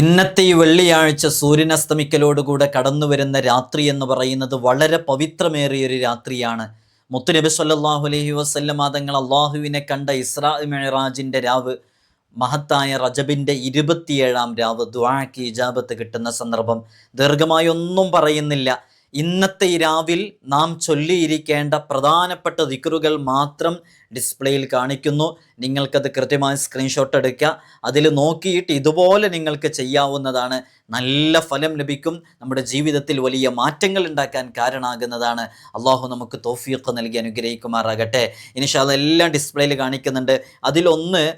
ഇന്നത്തെ ഈ വെള്ളിയാഴ്ച സൂര്യനസ്തമിക്കലോടുകൂടെ കടന്നു വരുന്ന രാത്രി എന്ന് പറയുന്നത് വളരെ പവിത്രമേറിയ ഒരു രാത്രിയാണ്. മുത്തുനബി സല്ലാഹു അലഹി വസല്ലമ തങ്ങൾ അള്ളാഹുവിനെ കണ്ട ഇസ്രാ മെഹറാജിന്റെ രാവ് മഹത്തായ റജബിന്റെ ഇരുപത്തിയേഴാം രാവ് ദ്വാക്ക് ഇജാബത്ത് കിട്ടുന്ന സന്ദർഭം ദീർഘമായി ഒന്നും പറയുന്നില്ല. ഇന്നത്തെ ഈ രാവിൽ നാം ചൊല്ലിയിരിക്കേണ്ട പ്രധാനപ്പെട്ട ദിക്കറുകൾ മാത്രം ഡിസ്പ്ലേയിൽ കാണിക്കുന്നു. നിങ്ങൾക്കത് കൃത്യമായി സ്ക്രീൻഷോട്ട് എടുക്കുക അതിൽ നോക്കിയിട്ട് ഇതുപോലെ നിങ്ങൾക്ക് ചെയ്യാവുന്നതാണ്. നല്ല ഫലം ലഭിക്കും. നമ്മുടെ ജീവിതത്തിൽ വലിയ മാറ്റങ്ങൾ ഉണ്ടാക്കാൻ കാരണമാകുന്നതാണ്. അള്ളാഹു നമുക്ക് തോഫിയൊക്കെ നൽകി അനുഗ്രഹിക്കുമാറാകട്ടെ. ഇനിഷാ അതെല്ലാം ഡിസ്പ്ലേയിൽ കാണിക്കുന്നുണ്ട്. അതിലൊന്ന്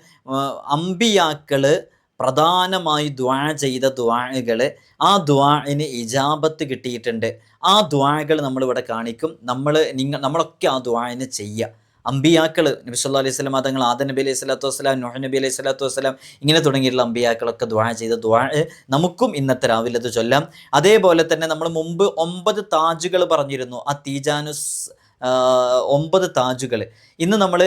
അമ്പിയാക്കൾ പ്രധാനമായി ദ്വാ ചെയ്ത ദ്വാകൾ ആ ദ്വാന് ഇജാബത്ത് കിട്ടിയിട്ടുണ്ട്. ആ ദ്വാകൾ നമ്മളിവിടെ കാണിക്കും. നമ്മൾ നിങ്ങൾ നമ്മളൊക്കെ ആ ദ്വാന് ചെയ്യുക. അമ്പിയാക്കൾ നബി അലൈഹി സ്വലാം തങ്ങൾ ആദ നബി അലൈഹി സ്വലാത്തു വസ്സലാം നോഹ നബി അലൈഹി സ്വലാത്തു വസ്സലാം ഇങ്ങനെ തുടങ്ങിയിട്ടുള്ള അമ്പിയാക്കളൊക്കെ ദ്വാ ചെയ്ത ദ്വാ നമുക്കും ഇന്നത്തെ രാവിലെ അത് ചൊല്ലാം. അതേപോലെ തന്നെ നമ്മൾ മുമ്പ് ഒമ്പത് താജുകൾ പറഞ്ഞിരുന്നു. ആ തീജാനുസ് ഒമ്പത് താജുകൾ. ഇന്ന് നമ്മൾ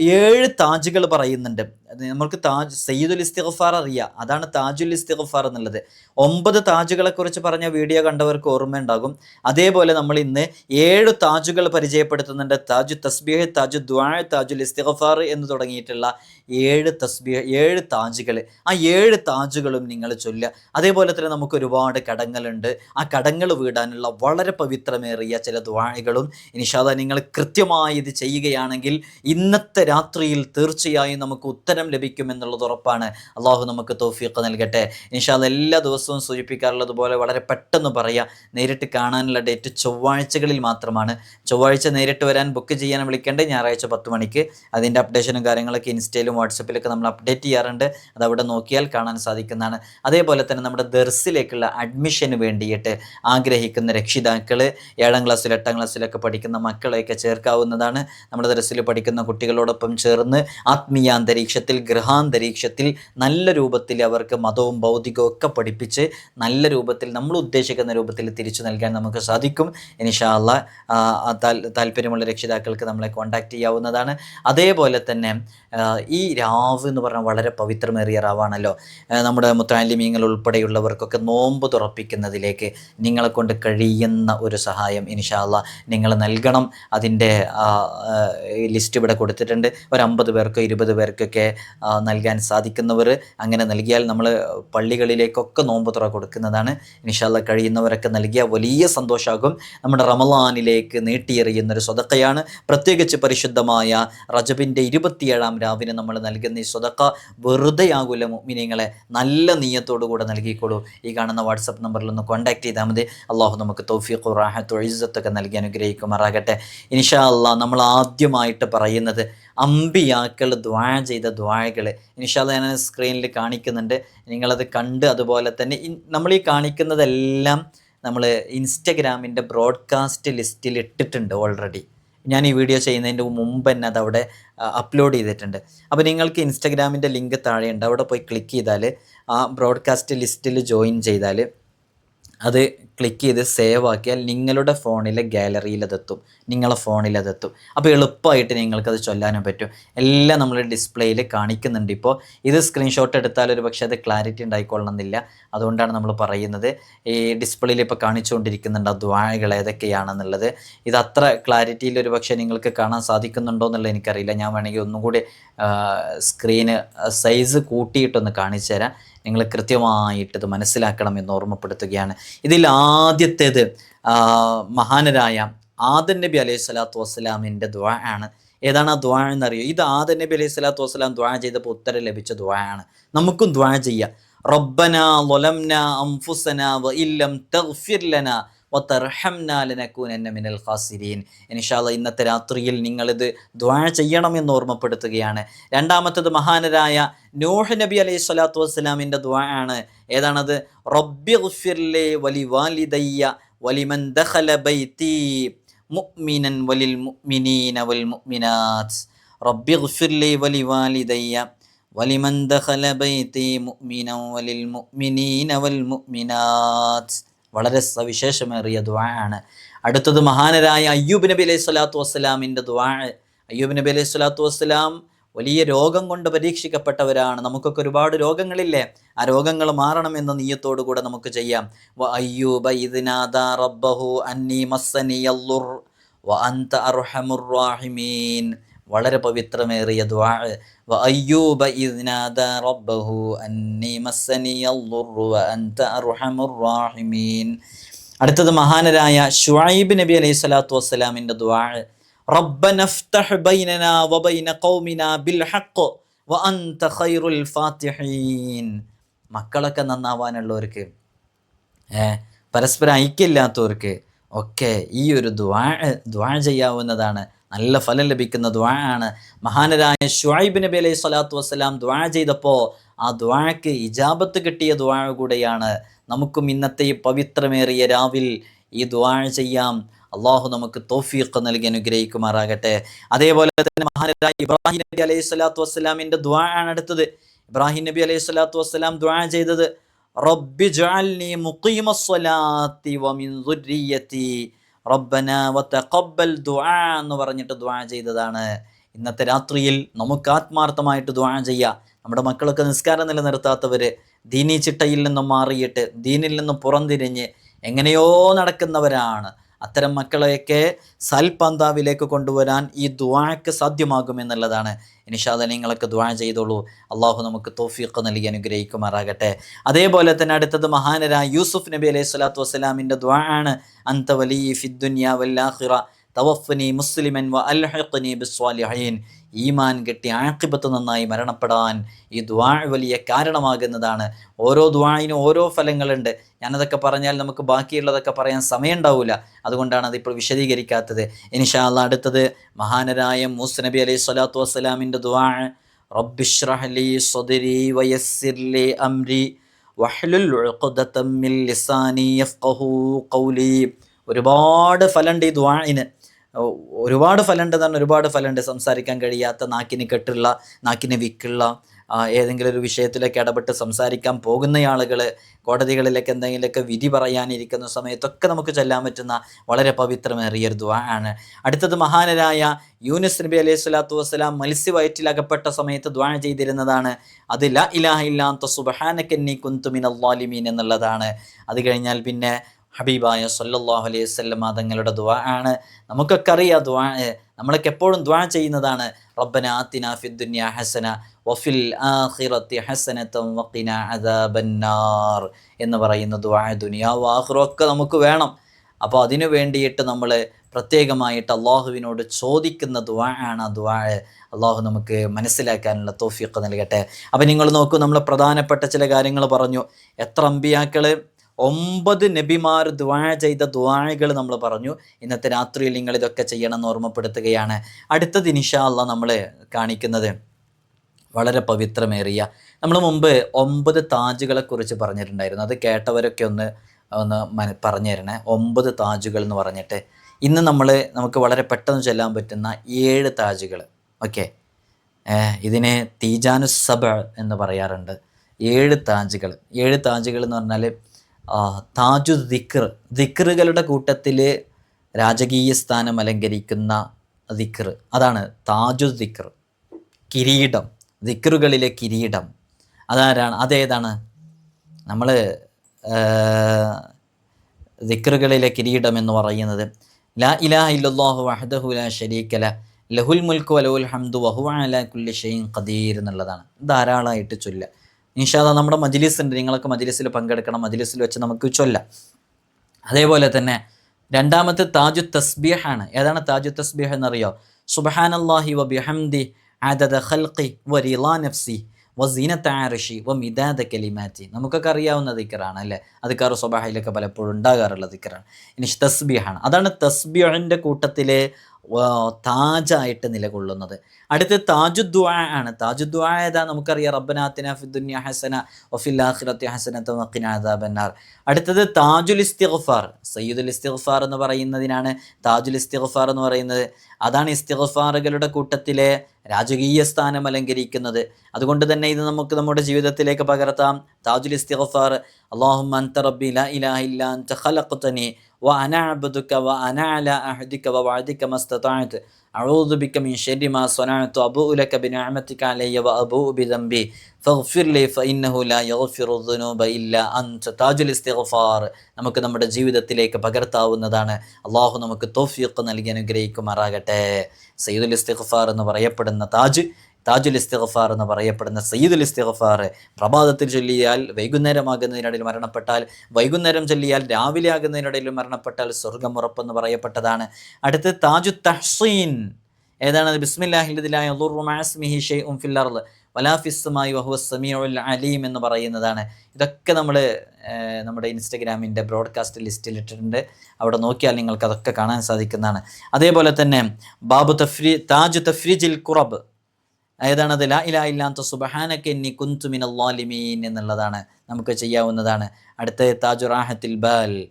ഏഴ് താജുകൾ പറയുന്നുണ്ട്. നമുക്ക് താജ് സയ്യിദുൽ ഇസ്തിഗ്ഫാർ അറിയാം. അതാണ് താജുൽ ഇസ്തിഗ്ഫാർ എന്നുള്ളത്. ഒമ്പത് താജുകളെ കുറിച്ച് പറഞ്ഞ വീഡിയോ കണ്ടവർക്ക് ഓർമ്മയുണ്ടാകും. അതേപോലെ നമ്മൾ ഇന്ന് ഏഴ് താജുകൾ പരിചയപ്പെടുത്തുന്നുണ്ട്. താജു തസ്ബീഹ് താജു ദ്വാഴ് താജുൽ ഇസ്തിഗ്ഫാർ എന്ന് തുടങ്ങിയിട്ടുള്ള ഏഴ് തസ്ബീഹ് ഏഴ് താജുകൾ. ആ ഏഴ് താജുകളും നിങ്ങൾ ചൊല്ലുക. അതേപോലെ തന്നെ നമുക്ക് ഒരുപാട് കടങ്ങളുണ്ട്. ആ കടങ്ങൾ വീടാനുള്ള വളരെ പവിത്രമേറിയ ചില ദ്വാഴികളും ഇനിഷാദ നിങ്ങൾ കൃത്യമായി ഇത് ചെയ്യുകയാണെങ്കിൽ ഇന്നത്തെ രാത്രിയിൽ തീർച്ചയായും നമുക്ക് ഉത്തരം ലഭിക്കുമെന്നുള്ളത് ഉറപ്പാണ്. അള്ളാഹു നമുക്ക് തോഫീഖ് നൽകട്ടെ. ഇൻഷാദ് എല്ലാ ദിവസവും സൂചിപ്പിക്കാറുള്ളതുപോലെ വളരെ പെട്ടെന്ന് പറയുക നേരിട്ട് കാണാനുള്ള ഡേറ്റ് ചൊവ്വാഴ്ചകളിൽ മാത്രമാണ്. ചൊവ്വാഴ്ച നേരിട്ട് വരാൻ ബുക്ക് ചെയ്യാൻ വിളിക്കേണ്ടത് ഞായറാഴ്ച പത്ത് മണിക്ക്. അതിന്റെ അപ്ഡേഷനും കാര്യങ്ങളൊക്കെ ഇൻസ്റ്റയിലും വാട്സപ്പിലൊക്കെ നമ്മൾ അപ്ഡേറ്റ് ചെയ്യാറുണ്ട്. അത് അവിടെ നോക്കിയാൽ കാണാൻ സാധിക്കുന്നതാണ്. അതേപോലെ തന്നെ നമ്മുടെ ദർസിലേക്കുള്ള അഡ്മിഷന് വേണ്ടിയിട്ട് ആഗ്രഹിക്കുന്ന രക്ഷിതാക്കൾ ഏഴാം ക്ലാസ്സിൽ എട്ടാം ക്ലാസ്സിലൊക്കെ പഠിക്കുന്ന മക്കളെയൊക്കെ ചേർക്കാവുന്നതാണ്. നമ്മുടെ ദർസിൽ പഠിക്കുന്ന കുട്ടികളോടൊപ്പം ചേർന്ന് ആത്മീയാന്തരീക്ഷത്തിൽ ഗൃഹാന്തരീക്ഷത്തിൽ നല്ല രൂപത്തിൽ അവർക്ക് മതവും ഭൗതികവും ഒക്കെ പഠിപ്പിച്ച് നല്ല രൂപത്തിൽ നമ്മൾ ഉദ്ദേശിക്കുന്ന രൂപത്തിൽ തിരിച്ചു നൽകാൻ നമുക്ക് സാധിക്കും. ഇനിഷാല്ല താല്പര്യമുള്ള രക്ഷിതാക്കൾക്ക് നമ്മളെ കോൺടാക്റ്റ് ചെയ്യാവുന്നതാണ്. അതേപോലെ തന്നെ ഈ രാവ് എന്ന് പറഞ്ഞാൽ വളരെ പവിത്രമേറിയ റാവാണല്ലോ. നമ്മുടെ മുത്താലിമീങ്ങൾ ഉൾപ്പെടെയുള്ളവർക്കൊക്കെ നോമ്പ് തുറപ്പിക്കുന്നതിലേക്ക് നിങ്ങളെ കൊണ്ട് കഴിയുന്ന ഒരു സഹായം ഇനിഷാല്ല നിങ്ങൾ നൽകണം. അതിന്റെ ലിസ്റ്റ് ഇവിടെ കൊടുത്തിട്ടുണ്ട്. ഒരു അമ്പത് പേർക്കോ ഇരുപത് പേർക്കൊക്കെ നൽകാൻ സാധിക്കുന്നവർ അങ്ങനെ നൽകിയാൽ നമ്മൾ പള്ളികളിലേക്കൊക്കെ നോമ്പ് തുറ കൊടുക്കുന്നതാണ്. ഇനിഷാല്ല കഴിയുന്നവരൊക്കെ നൽകിയ വലിയ സന്തോഷമാകും നമ്മുടെ റമലാനിലേക്ക് നീട്ടിയെറിയുന്നൊരു സ്വതക്കയാണ്. പ്രത്യേകിച്ച് പരിശുദ്ധമായ റജബിന്റെ ഇരുപത്തിയേഴാം രാവിനെ നമ്മൾ നൽകുന്ന ഈ സ്വതക്ക വെറുതെയാകില്ല മുഅ്മിനീങ്ങളെ. നല്ല നീയത്തോടു കൂടെ നൽകിക്കോളൂ ഈ കാണുന്ന വാട്സപ്പ് നമ്പറിൽ ഒന്ന് കോൺടാക്ട് ചെയ്താൽ മതി. അള്ളാഹു നമുക്ക് തൗഫീഖ് റാഹത്ത് ഇസ്സത്തൊക്കെ നൽകി അനുഗ്രഹിക്കുമാറാകട്ടെ. ഇൻഷാ അള്ളാഹ് നമ്മൾ ആദ്യമായിട്ട് പറയുന്നത് അമ്പിയാക്കൾ ദ്വാ ചെയ്ത ദ്വാഴകൾ ഇൻഷാല്ല ഞാൻ സ്ക്രീനിൽ കാണിക്കുന്നുണ്ട്. നിങ്ങളത് കണ്ട് അതുപോലെ തന്നെ നമ്മൾ ഈ കാണിക്കുന്നതെല്ലാം നമ്മൾ ഇൻസ്റ്റഗ്രാമിന്റെ ബ്രോഡ്കാസ്റ്റ് ലിസ്റ്റിൽ ഇട്ടിട്ടുണ്ട് ഓൾറെഡി ഞാൻ ഈ വീഡിയോ ചെയ്യുന്നതിന്റെ മുമ്പ് തന്നെ അതവിടെ അപ്ലോഡ് ചെയ്തിട്ടുണ്ട്. അപ്പോൾ നിങ്ങൾക്ക് ഇൻസ്റ്റഗ്രാമിന്റെ ലിങ്ക് താഴെയുണ്ട് അവിടെ പോയി ക്ലിക്ക് ചെയ്താൽ ആ ബ്രോഡ്കാസ്റ്റ് ലിസ്റ്റിൽ ജോയിൻ ചെയ്താൽ അത് ക്ലിക്ക് ചെയ്ത് സേവ് ആക്കിയാൽ നിങ്ങളുടെ ഫോണിലെ ഗാലറിയിൽ അതെത്തും. നിങ്ങളുടെ ഫോണിൽ അതെത്തും. അപ്പോൾ എളുപ്പമായിട്ട് നിങ്ങൾക്കത് ചൊല്ലാനും പറ്റും. എല്ലാം നമ്മൾ ഡിസ്പ്ലേയിൽ കാണിക്കുന്നുണ്ട് ഇപ്പോൾ ഇത് സ്ക്രീൻഷോട്ട് എടുത്താൽ ഒരു പക്ഷേ അത് ക്ലാരിറ്റി ഉണ്ടായിക്കൊള്ളണമെന്നില്ല. അതുകൊണ്ടാണ് നമ്മൾ പറയുന്നത്. ഈ ഡിസ്പ്ലേയിൽ ഇപ്പോൾ കാണിച്ചുകൊണ്ടിരിക്കുന്നുണ്ട് ദ്വാഴകൾ ഏതൊക്കെയാണെന്നുള്ളത്. ഇത് അത്ര ക്ലാരിറ്റിയിൽ ഒരു പക്ഷേ നിങ്ങൾക്ക് കാണാൻ സാധിക്കുന്നുണ്ടോ എന്നുള്ളത് എനിക്കറിയില്ല. ഞാൻ വേണമെങ്കിൽ ഒന്നുകൂടി സ്ക്രീന് സൈസ് കൂട്ടിയിട്ടൊന്ന് കാണിച്ചു തരാം നിങ്ങൾ കൃത്യമായിട്ടത് മനസ്സിലാക്കണം എന്ന് ഓർമ്മപ്പെടുത്തുകയാണ്. ഇതിൽ ആദ്യത്തേത് മഹാനരായ ആദൻ നബി അലൈഹി സ്വലാത്തു വസ്സലാമിന്റെ ദ്വാ ആണ്. ഏതാണ് ആ ദ്വാ എന്നറിയോ? ഇത് ആദൻ നബി അലൈഹി സ്വലാത്തു വസ്സലാം ദ്വാ ചെയ്തപ്പോൾ ഉത്തരം ലഭിച്ച ദ്വാ ആണ്. നമുക്കും ദ്വാ ചെയ്യാം. റബ്ബന ലൊലംന അംഫുസന ഇല്ലം തഗ്ഫിർ മിനൽ ഖാസിരീൻ. ഇൻഷാല്ല ഇന്നത്തെ രാത്രിയിൽ നിങ്ങളിത് ദ്വാ ചെയ്യണമെന്ന് ഓർമ്മപ്പെടുത്തുകയാണ്. രണ്ടാമത്തത് മഹാനരായ നൂഹ് നബി അലൈഹി സ്വലാത്തു വസ്സലാമിന്റെ ദ്വാ ആണ്. ഏതാണത്? റബ്ബി വാലിദയ്യ വലിമൻ ദഖല മുഅ്മിനൻ വലിൽ മുഅ്മിനീന വൽ വാലിദയ്യ വലിമൻ ദഖല മുഅ്മിനൻ വലിൽ മുഅ്മിനീന വൽ വളരെ സവിശേഷമേറിയ ദ്വാ ആണ്. അടുത്തത് മഹാനരായ അയ്യൂബ് നബി അലൈഹി സ്വലാത്തു വസ്സലാമിന്റെ ദ്വാ അയ്യൂബ് നബി അലൈഹി സ്വലാത്തു വസ്സലാം വലിയ രോഗം കൊണ്ട് പരീക്ഷിക്കപ്പെട്ടവരാണ്. നമുക്കൊക്കെ ഒരുപാട് രോഗങ്ങളില്ലേ? ആ രോഗങ്ങൾ മാറണമെന്ന നീയത്തോടു കൂടെ നമുക്ക് ചെയ്യാം. അയ്യൂബ റബ്ബഹു അന്നി വ വളരെ പവിത്രമേറിയ അടുത്തത് മഹാനരായ ഷുഐബ് നബി അലൈഹി സ്വലാത്തു വസ്സലാമിന്റെ മക്കളൊക്കെ നന്നാവാനുള്ളവർക്ക് പരസ്പരം ഐക്യമില്ലാത്തവർക്ക് ഒക്കെ ഈ ഒരു ദ്വാ ദ്വാ ചെയ്യാവുന്നതാണ്. നല്ല ഫലം ലഭിക്കുന്ന ദ്വാ മഹാനരായ ഷുഹൈബ് നബി അലൈഹി സ്വലാത്തു വസ്സലാം ദ്വാ ചെയ്തപ്പോൾ ആ ദ്വാക്ക് ഇജാബത്ത് കിട്ടിയ ദ്വാ കൂടെയാണ്. നമുക്കും ഇന്നത്തെ ഈ പവിത്രമേറിയ രാവിൽ ഈ ദ്വാ ചെയ്യാം. അള്ളാഹു നമുക്ക് തോഫീഖ് നൽകി അനുഗ്രഹിക്കുമാറാകട്ടെ. അതേപോലെ തന്നെ മഹാനരായ ഇബ്രാഹിം നബി അലൈഹി സ്വലാത്തു വസ്സലാമിന്റെ ദ്വാ ആണ് അടുത്തത്. ഇബ്രാഹിം നബി അലൈഹി സ്വലാത്തു വസ്സലാം ദ്വാ ചെയ്തത് റബ്ബി ജഅൽനി മുഖീമസ്സലാത്തി വമിൻ ദുർരിയത്തി റബ്ബന വതഖബ്ബൽ ദുആ എന്ന് പറഞ്ഞിട്ട് ദുആ ചെയ്തതാണ്. ഇന്നത്തെ രാത്രിയിൽ നമുക്ക് ആത്മാർത്ഥമായിട്ട് ദുആ ചെയ്യാം. നമ്മുടെ മക്കളൊക്കെ നിസ്കാരം നിലനിർത്താത്തവർ ദീനി ചിട്ടയിൽ നിന്നും മാറിയിട്ട് ദീനിൽ നിന്നും പുറംതിരിഞ്ഞ് എങ്ങനെയോ നടക്കുന്നവരാണ്. അത്തരം മക്കളെയൊക്കെ സൽപന്താവിലേക്ക് കൊണ്ടുവരാൻ ഈ ദ്വാക്ക് സാധ്യമാകുമെന്നുള്ളതാണ് ഇനിഷാദ നിങ്ങളൊക്കെ ദ്വാ ചെയ്തോളൂ. അള്ളാഹു നമുക്ക് തോഫീഖ് നൽകി അനുഗ്രഹിക്കുമാറാകട്ടെ. അതേപോലെ തന്നെ അടുത്തത് മഹാനരായ യൂസുഫ് നബി അലൈഹി സ്വലാത്തു വസ്സലാമിന്റെ ദ്വാ ആണ്. അന്ത വലി ഫിദ്ദുന്യ വല്ലാഹിറ തവഫനി മുസ്ലിമൻ വ അൽഹിഖ്നി ബിസ്വാലിഹീൻ. ഈമാൻ കെട്ടി ആക്കിബത്ത് നന്നായി മരണപ്പെടാൻ ഈ ദ്വാ വലിയ കാരണമാകുന്നതാണ്. ഓരോ ദ്വായിനും ഓരോ ഫലങ്ങളുണ്ട്. ഞാനതൊക്കെ പറഞ്ഞാൽ നമുക്ക് ബാക്കിയുള്ളതൊക്കെ പറയാൻ സമയം ഉണ്ടാവില്ല അതുകൊണ്ടാണ് അതിപ്പോൾ വിശദീകരിക്കാത്തത്. ഇൻഷാല്ല അടുത്തത് മഹാനരായ മൂസ് നബി അലൈഹി സ്വലാത്തു വസ്സലാമിന്റെ ദ്വാ. റബ്ബിഷ്റഹ്ലി സ്വദരി വയസ്സിർലി അംരി വഹ്ലുൽ ഉഖ്ദതം മിൻ ലിസാനി യഫ്ഖഹു ഖൗലി. ഒരുപാട് ഫലമുണ്ട് ഈ ദ്വാഇന് ഒരുപാട് ഫലമുണ്ട് പറഞ്ഞാൽ ഒരുപാട് ഫലമുണ്ട്. സംസാരിക്കാൻ കഴിയാത്ത നാക്കിന് കെട്ടുള്ള നാക്കിന് വിക്കുള്ള ഏതെങ്കിലും ഒരു വിഷയത്തിലേക്ക് ഇടപെട്ട് സംസാരിക്കാൻ പോകുന്ന ആളുകൾ കോടതികളിലൊക്കെ എന്തെങ്കിലുമൊക്കെ വിധി പറയാനിരിക്കുന്ന സമയത്തൊക്കെ നമുക്ക് ചെല്ലാൻ പറ്റുന്ന വളരെ പവിത്രമേറിയ ഒരു ദ്വാ ആണ് അടുത്തത് മഹാനരായ യൂനിസ് നബി അലൈഹി സ്വലാത്തു വസ്സലാം മത്സ്യവയറ്റിൽ അകപ്പെട്ട സമയത്ത് ദ്വാ ചെയ്തിരുന്നതാണ്. അത് ല ഇലാഹ ഇല്ലാത്ത സുബഹാനക്കന്നി കുന്തുമിൻ അള്ളാലിമീൻ എന്നുള്ളതാണ്. അത് കഴിഞ്ഞാൽ പിന്നെ ഹബീബായ സല്ലാഹു അലൈഹി വസല്ലം തങ്ങളുടെ ദുആ ആണ്. നമുക്കൊക്കെ അറിയാം ദ്വാ നമ്മളൊക്കെ എപ്പോഴും ദ്വാ ചെയ്യുന്നതാണ്. റബ്ബന ആത്തിന ഫിദ്ദുന്യ ഹസന വഫിൽ ആഖിറത്തി ഹസനത്തം വഖിന അദാബന്നാർ എന്ന് പറയുന്ന ദ്വാ ദുനിയാവ് ആഖിറം ഒക്കെ നമുക്ക് വേണം. അപ്പോൾ അതിനു വേണ്ടിയിട്ട് നമ്മൾ പ്രത്യേകമായിട്ട് അള്ളാഹുവിനോട് ചോദിക്കുന്ന ദ്വാ ആണ് ആ ദ്വാ അള്ളാഹു നമുക്ക് മനസ്സിലാക്കാനുള്ള തോഫിയൊക്കെ നൽകട്ടെ. അപ്പം നിങ്ങൾ നോക്കൂ നമ്മൾ പ്രധാനപ്പെട്ട ചില കാര്യങ്ങൾ പറഞ്ഞു. എത്ര അമ്പിയാക്കൾ ഒമ്പത് നബിമാർ ദ്വാ ചെയ്ത ദ്വാഴകൾ നമ്മൾ പറഞ്ഞു. ഇന്നത്തെ രാത്രിയിൽ നിങ്ങൾ ഇതൊക്കെ ചെയ്യണം എന്ന് ഓർമ്മപ്പെടുത്തുകയാണ്. അടുത്തത് ഇനിഷാല്ല നമ്മൾ കാണിക്കുന്നത് വളരെ പവിത്രമേറിയ നമ്മൾ മുമ്പ് ഒമ്പത് താജുകളെ കുറിച്ച് പറഞ്ഞിട്ടുണ്ടായിരുന്നു. അത് കേട്ടവരൊക്കെ ഒന്ന് ഒന്ന് മന പറഞ്ഞു തരണേ. ഒമ്പത് താജുകൾ എന്ന് പറഞ്ഞിട്ട്. ഇന്ന് നമ്മൾ നമുക്ക് വളരെ പെട്ടെന്ന് ചെല്ലാൻ പറ്റുന്ന ഏഴ് താജുകൾ. ഓക്കെ? ഇതിനെ തീജാനുസഭ എന്ന് പറയാറുണ്ട്. ഏഴ് താജുകൾ. ഏഴ് താജുകൾ എന്ന് പറഞ്ഞാൽ താജു ദിക്ർ ദിക്റുകളുടെ കൂട്ടത്തിൽ രാജകീയ സ്ഥാനം അലങ്കരിക്കുന്ന ദിക്ർ. അതാണ് താജു ദിക്ർ. കിരീടം. ദിക്റുകളിലെ കിരീടം. അതാരാണ്? അതേതാണ് നമ്മൾ ദിക്റുകളിലെ കിരീടം എന്ന് പറയുന്നത് ലാ ഇലാഹ ഇല്ലല്ലാഹു വഹദഹു ലാ ശരീക ലഹുൽ മുൽക്കു വലഹുൽ ഹംദു വഹു അലാ കുല്ലി ഷൈഇൻ ഖദീർ എന്നുള്ളതാണ്. ധാരാളമായിട്ട് ചൊല്ല ഇൻഷാല്ല നമ്മുടെ മജ്ലിസ് ഉണ്ട് നിങ്ങളൊക്കെ മജ്ലിസിൽ പങ്കെടുക്കണം മജ്ലിസിൽ വെച്ച് നമുക്ക് ചൊല്ലാം. അതേപോലെ തന്നെ രണ്ടാമത്തെ താജു തസ്ബീഹ് ആണ് ഏതാണ് താജു തസ്ബീഹ് എന്നറിയോ? സുബഹാനല്ലാഹി വ ബിഹംദി ആദദ ഖൽഖി വ നഫ്സി വ സീനത്ത വ മിദാദ കലിമാറ്റി നമുക്കൊക്കെ അറിയാവുന്ന ദിക്കറാണ് അല്ലേ? അധികാർ സ്വബാഹയിലൊക്കെ പലപ്പോഴും ഉണ്ടാകാറുള്ള ദിക്കറാണ് ഇനി തസ്ബീഹാണ്. അതാണ് തസ്ബീഹിന്റെ കൂട്ടത്തിലെ ആ, താജായിട്ട് നിലകൊള്ളുന്നത്. അടുത്ത് താജുദ്വാ ആണ്. താജുദ്വാ ഏതാ? നമുക്കറിയാം. റബ്ബനാത്തിന ഫിദുന്യ ഹസന വഫിൽ ആഖിറത്തി ഹസന വഖിന അദാബന്നാർ. അടുത്തത് താജുൽ ഇസ്തിഗ്ഫാർ. സയ്യിദുൽ ഇസ്തിഗ്ഫാർ എന്ന് പറയുന്നതിനാണ് താജുൽ ഇസ്തിഗ്ഫാർ എന്ന് പറയുന്നത്. അതാണ് ഇസ്തിഗഫാറുകളുടെ കൂട്ടത്തിലെ രാജകീയ സ്ഥാനം അലങ്കരിക്കുന്നത്. അതുകൊണ്ട് തന്നെ ഇത് നമുക്ക് നമ്മുടെ ജീവിതത്തിലേക്ക് പകർത്താം. താജുൽ ഇസ്തിഗഫാർ അള്ളാഹും അൻത റബ്ബി ല ഇലാഹ ഇല്ല അൻത ഖലഖ്തനി വ അന വ അന അല അഹദിക വ വഅദിക മസ്തതഅത്. أعوذ بك من شر ما صنعت أبوء لك بنعمتك علي وأبوء بذنبي فاغفر لي فإنه لا يغفر الذنوب إلا أنت താജുൽ ഇസ്തിഗ്ഫാർ നമുക്ക് നമ്മുടെ ജീവിതത്തിലേക്ക് പകർത്താവുന്നതാണ് അള്ളാഹു നമുക്ക് തോഫിയൊക്കെ നൽകി അനുഗ്രഹിക്കുമാറാകട്ടെ സയ്യിദുൽ ഇസ്തിഗ്ഫാർ എന്ന് പറയപ്പെടുന്ന താജ് താജുൽ ഇസ്തിഗ്ഫാർ എന്ന് പറയപ്പെടുന്ന സയ്യിദുൽ ഇസ്തിഗ്ഫാർ പ്രഭാതത്തിൽ ചൊല്ലിയാൽ വൈകുന്നേരമാകുന്നതിനിടയിൽ മരണപ്പെട്ടാൽ വൈകുന്നേരം ചൊല്ലിയാൽ രാവിലെ ആകുന്നതിനിടയിൽ മരണപ്പെട്ടാൽ സ്വർഗം ഉറപ്പെന്ന് പറയപ്പെട്ടതാണ്. അടുത്ത് താജു തഹ്സീൻ. ഏതാണ്? ബിസ്മില്ലാഹിദിലായ സമീഉൽ അലീം എന്ന് പറയുന്നതാണ്. ഇതൊക്കെ നമ്മൾ നമ്മുടെ ഇൻസ്റ്റഗ്രാമിന്റെ ബ്രോഡ്കാസ്റ്റ് ലിസ്റ്റിൽ ഇട്ടിട്ടുണ്ട് അവിടെ നോക്കിയാൽ നിങ്ങൾക്ക് അതൊക്കെ കാണാൻ സാധിക്കുന്നതാണ്. അതേപോലെ തന്നെ ബാബു തഫ്രി താജു തഫ്രിജിൽ കുറബ് ഏതാണത് ലാ ഇലാ ഇല്ലാത്ത സുബഹാനക്കെന്നി കുന്തു കുന്തുമിൻ അള്ളാലിമീൻ എന്നുള്ളതാണ് നമുക്ക് ചെയ്യാവുന്നതാണ്. അടുത്ത താജു റാഹത്തിൽ ബാൽ.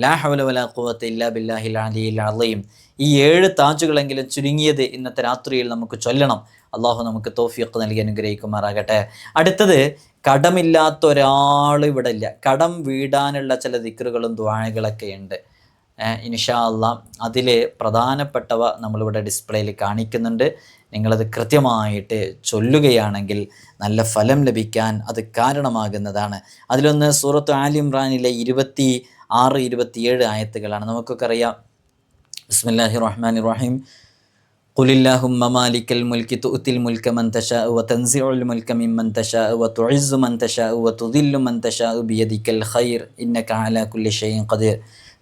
ലാ ഹൗല വലാ ഇല്ലാ ബില്ലാഹിൽ ഈ ഏഴ് താജുകളെങ്കിലും ചുരുങ്ങിയത് ഇന്നത്തെ രാത്രിയിൽ നമുക്ക് ചൊല്ലണം. അള്ളാഹു നമുക്ക് തോഫിയൊക്കെ നൽകി അനുഗ്രഹിക്കുമാറാകട്ടെ. അടുത്തത് കടമില്ലാത്ത ഒരാൾ ഇവിടെ ഇല്ല. കടം വീടാനുള്ള ചില ദിക്റുകളും ദ്വാഴകളൊക്കെ ഉണ്ട്. ഇൻഷാ അള്ളാ അതിൽ പ്രധാനപ്പെട്ടവ നമ്മളിവിടെ ഡിസ്പ്ലേയിൽ കാണിക്കുന്നുണ്ട്. നിങ്ങളത് കൃത്യമായിട്ട് ചൊല്ലുകയാണെങ്കിൽ നല്ല ഫലം ലഭിക്കാൻ അത് കാരണമാകുന്നതാണ് അതിലൊന്ന് സൂറത്ത് ആലി ഇമ്രാനിലെ ഇരുപത്തി ആറ് ഇരുപത്തിയേഴ് ആയത്തുകളാണ് നമുക്കൊക്കെ അറിയാം ബിസ്മില്ലാഹി റഹ്മാൻ റഹീം قل اللهم مالك الملك تؤتي الملك من تشاء وتنزع الملك ممن تشاء وتعز من تشاء وتذل من تشاء بيدك الخير إنك على كل شيء قدير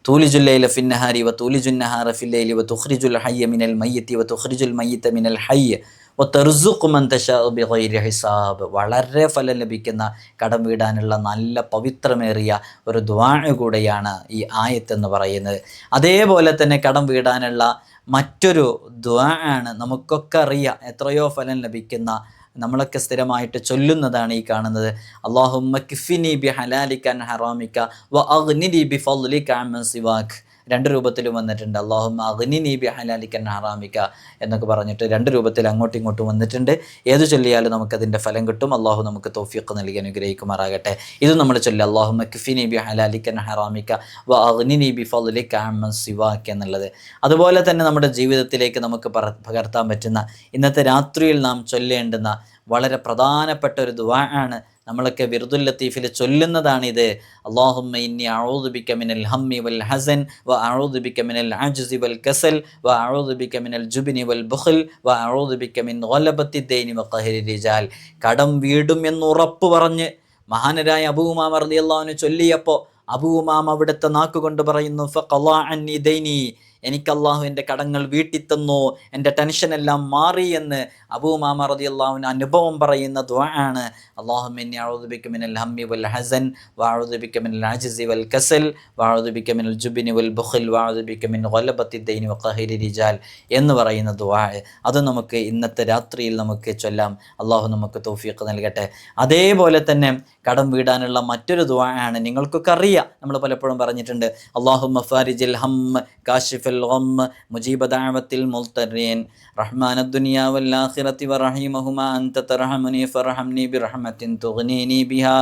തൂലിജുല്ലൈല ഫിന്നഹാരി വ ഫിൽ ഫില്ലൈലി വ തുഹ്രിജുൽ ഹയ്യ മിനൽ മയ്യത്തി വ തുഹ്രിജുൽ മയ്യത്ത മിനൽ ഹയ്യ ഒ തെർസുക്കുമന്തശൈരി ഹിസാബ്. വളരെ ഫലം ലഭിക്കുന്ന കടം വീടാനുള്ള നല്ല പവിത്രമേറിയ ഒരു ദുആ കൂടെയാണ് ഈ ആയത്ത് എന്ന് പറയുന്നത്. അതേപോലെ തന്നെ കടം വീടാനുള്ള മറ്റൊരു ദ്വാ ആണ് നമുക്കൊക്കെ അറിയാം എത്രയോ ഫലം ലഭിക്കുന്ന നമ്മളൊക്കെ സ്ഥിരമായിട്ട് ചൊല്ലുന്നതാണ് ഈ കാണുന്നത്. അള്ളാഹുമ്മ കിഫിനി ബി ഹലാലിക്കാൻ ഹറാമിക്ക വ അഗ്നിനി ബി ഫضലിക അമ്മൻ സിവാഖ് രണ്ട് രൂപത്തിലും വന്നിട്ടുണ്ട്. അള്ളാഹും അഗ്നി നീബി ഹലാലിക്കൻ ഹറാമിക്ക എന്നൊക്കെ പറഞ്ഞിട്ട് രണ്ട് രൂപത്തിൽ അങ്ങോട്ടും ഇങ്ങോട്ടും വന്നിട്ടുണ്ട്. ഏത് ചൊല്ലിയാലും നമുക്കതിന്റെ ഫലം കിട്ടും. അള്ളാഹു നമുക്ക് തോഫിയൊക്കെ നൽകി അനുഗ്രഹിക്കുമാറാകട്ടെ. ഇത് നമ്മൾ ചൊല്ലി അള്ളാഹു മക്ഫി നീബി ഹലാലിക്കൻ ഹറാമിക്ക വ അഗ്നി നീബി ഫലി അമ്മൻ സിവാക്ക എന്നുള്ളത്. അതുപോലെ തന്നെ നമ്മുടെ ജീവിതത്തിലേക്ക് നമുക്ക് പകർത്താൻ പറ്റുന്ന ഇന്നത്തെ രാത്രിയിൽ നാം ചൊല്ലേണ്ടുന്ന വളരെ പ്രധാനപ്പെട്ട ഒരു ദുവാ ആണ് നമ്മളൊക്കെ വിറുദുൽ ലത്തീഫിൽ ചൊല്ലുന്നതാണിത്. അള്ളാഹുമ്മ ഇന്നി മിനൽ ഹമ്മി വൽ ഹസൻ വ മിനൽ വൽ കസൽ വ മിനൽ ജുബിനി വൽ വ മിൻ വ കടം വീടും എന്ന് ഉറപ്പ് പറഞ്ഞ് മഹാനരായ അബൂമാമ റളിയല്ലാഹു അൻഹു ചൊല്ലിയപ്പോൾ അബൂമാമ അവിടുത്തെ നാക്കുകൊണ്ട് പറയുന്നു അന്നി ദൈനി എനിക്ക് അള്ളാഹു എന്റെ കടങ്ങൾ വീട്ടിത്തന്നു എന്റെ ടെൻഷനെല്ലാം മാറി എന്ന് അബൂമാമ റതി അള്ളാഹുവിന് അനുഭവം പറയുന്ന ദ്വാ ആണ്. അള്ളാഹുമിനി അഴുതുബിക്കമിനൽ ഹമ്മി വൽ ഹസൻ വാഴുതുബിക്കമിനൽ അജിസി വൽ കസൽ വാഴുതുബിക്കമിനൽ ജുബിനി വൽ ബുഖിൽ വാഴുതുബിക്കമിൻ കൊല്ലബത്തി ദൈനി വഖഹിരി റിജാൽ എന്ന് പറയുന്ന ദ്വാ അത് നമുക്ക് ഇന്നത്തെ രാത്രിയിൽ നമുക്ക് ചൊല്ലാം. അള്ളാഹു നമുക്ക് തൗഫീഖ് നൽകട്ടെ. അതേപോലെ തന്നെ കടം വീടാനുള്ള മറ്റൊരു ദ്വാ ആണ്. നിങ്ങൾക്കൊക്കെ അറിയാം. നമ്മൾ പലപ്പോഴും പറഞ്ഞിട്ടുണ്ട് അള്ളാഹു മഫാരിജിൽ ഹം കാഷിഫൽ الغم مجيب دعوة المضطرين رحمن الدنيا والآخرة ورحيمهما أنت ترحمني فرحمني برحمة تغنيني بها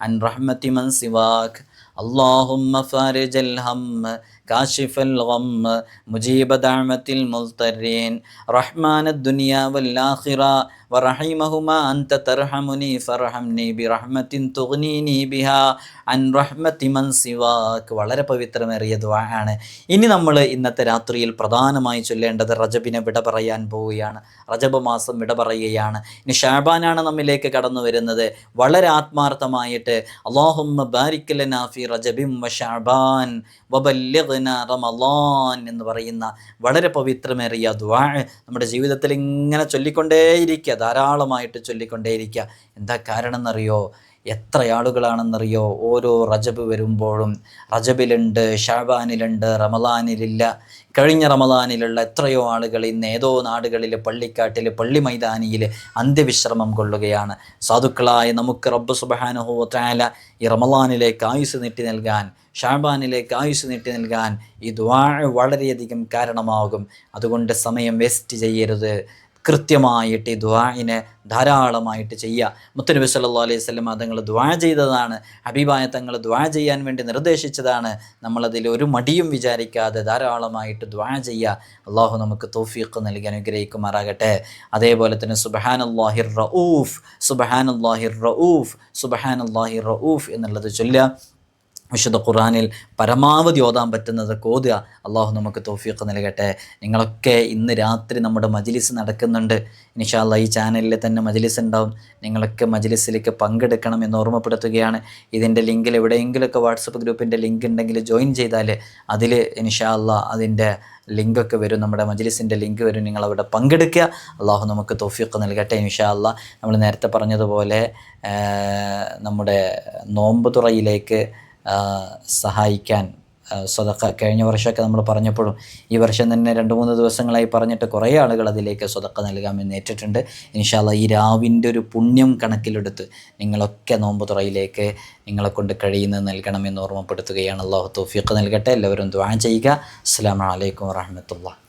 عن رحمة من سواك اللهم فارج الهم كاشف الغم مجيب دعوة المضطرين رحمن الدنيا والآخرة ورحيمهما أنت ترحمني فارحمني برحمة تغنيني بها عن رحمة من سواك വളരെ പവിത്രമേറിയ ദുആണ് ഇനി നമ്മൾ ഇന്നത്തെ രാത്രിയിൽ പ്രധാനമായി ചൊല്ലേണ്ടത് റജബിനെ വിട പറയാൻ പോവുകയാണ് റജബ് മാസം വിട പറയുകയാണ് ഇനി ഷാബാനാണ് നമ്മിലേക്ക് കടന്നു വരുന്നത് വളരെ ആത്മാർത്ഥമായിട്ട് അള്ളാഹുമ്മ ബാരിക്കലന ഫി റജബിം വ ഷാബാൻ വബല്ലിഗ്ന റമളാൻ എന്ന് പറയുന്ന വളരെ പവിത്രമേറിയ ദ്വാ നമ്മുടെ ജീവിതത്തിൽ ഇങ്ങനെ ചൊല്ലിക്കൊണ്ടേയിരിക്കുക ധാരാളമായിട്ട് ചൊല്ലിക്കൊണ്ടേയിരിക്കുക. എന്താ കാരണം എന്നറിയോ എത്ര ആളുകളാണെന്നറിയോ? ഓരോ റജബ് വരുമ്പോഴും റജബിലുണ്ട് ഷാബാനിലുണ്ട് റമലാനിലില്ല കഴിഞ്ഞ റമലാനിലുള്ള എത്രയോ ആളുകൾ ഇന്ന് ഏതോ നാടുകളിൽ പള്ളിക്കാട്ടിൽ പള്ളി മൈതാനിയിൽ അന്ത്യവിശ്രമം കൊള്ളുകയാണ്. സാധുക്കളായ നമുക്ക് റബ്ബ് സുബഹാനുഹോ താല ഈ റമലാനിലേക്ക് ആയുസ് നീട്ടി നൽകാൻ ഷാബാനിലേക്ക് ആയുസ് നീട്ടി നൽകാൻ ഈ ദ്വാഴ വളരെയധികം കാരണമാകും. അതുകൊണ്ട് സമയം വേസ്റ്റ് ചെയ്യരുത്. കൃത്യമായിട്ട് ഈ ദ്വായിനെ ധാരാളമായിട്ട് ചെയ്യുക. മുത്തനബി സല്ലാ അലൈഹി സ്വലം തങ്ങൾ ദ്വാ ചെയ്തതാണ്. ഹബീബായ തങ്ങൾ ദ്വാ ചെയ്യാൻ വേണ്ടി നിർദ്ദേശിച്ചതാണ്. നമ്മളതിൽ ഒരു മടിയും വിചാരിക്കാതെ ധാരാളമായിട്ട് ദ്വാ ചെയ്യുക. അള്ളാഹു നമുക്ക് തോഫീഖ് നൽകി അനുഗ്രഹിക്കുമാറാകട്ടെ. അതേപോലെ തന്നെ സുബഹാൻ അള്ളാഹിർ റഊഫ് സുബഹാനല്ലാഹിർ റഊഫ് അള്ളാഹിർ റഊഫ് എന്നുള്ളത് ചൊല്ലുക. വിശുദ്ധ ഖുറാനിൽ പരമാവധി ഓതാൻ പറ്റുന്നത് കോതുക. അള്ളാഹു നമുക്ക് തോഫീഖ് നൽകട്ടെ. നിങ്ങളൊക്കെ ഇന്ന് രാത്രി നമ്മുടെ മജ്ലിസ് നടക്കുന്നുണ്ട്. ഇൻഷാല്ല ഈ ചാനലിൽ തന്നെ മജ്ലിസ് ഉണ്ടാവും. നിങ്ങളൊക്കെ മജ്ലിസിലേക്ക് പങ്കെടുക്കണം എന്ന് ഓർമ്മപ്പെടുത്തുകയാണ്. ഇതിന്റെ ലിങ്കിൽ എവിടെയെങ്കിലുമൊക്കെ വാട്സപ്പ് ഗ്രൂപ്പിന്റെ ലിങ്ക് ഉണ്ടെങ്കിൽ ജോയിൻ ചെയ്താൽ അതിൽ ഇൻഷാല്ല അതിന്റെ ലിങ്കൊക്കെ വരും. നമ്മുടെ മജ്ലിസിന്റെ ലിങ്ക് വരും. നിങ്ങൾ അവിടെ പങ്കെടുക്കുക. അള്ളാഹു നമുക്ക് തോഫീഖ് നൽകട്ടെ ഇൻഷാല്ല നമ്മൾ നേരത്തെ പറഞ്ഞതുപോലെ നമ്മുടെ നോമ്പ് തുറയിലേക്ക് സഹായിക്കാൻ സ്വതക്ക കഴിഞ്ഞ വർഷമൊക്കെ നമ്മൾ പറഞ്ഞപ്പോഴും ഈ വർഷം തന്നെ രണ്ട് മൂന്ന് ദിവസങ്ങളായി പറഞ്ഞിട്ട് കുറേ ആളുകൾ അതിലേക്ക് സ്വതക്ക നൽകാമെന്ന് ഏറ്റിട്ടുണ്ട്. ഇൻഷാല്ല ഈ രാവിന്റെ ഒരു പുണ്യം കണക്കിലെടുത്ത് നിങ്ങളൊക്കെ നോമ്പ് തുറയിലേക്ക് നിങ്ങളെ കൊണ്ട് കഴിയുന്നത് നൽകണമെന്ന് ഓർമ്മപ്പെടുത്തുകയാണ്. അള്ളാഹു തൗഫീഖ് നൽകട്ടെ. എല്ലാവരും ദ്വാ ചെയ്യുക. അസ്സാം വലൈക്കും വാഹമത്തുള്ള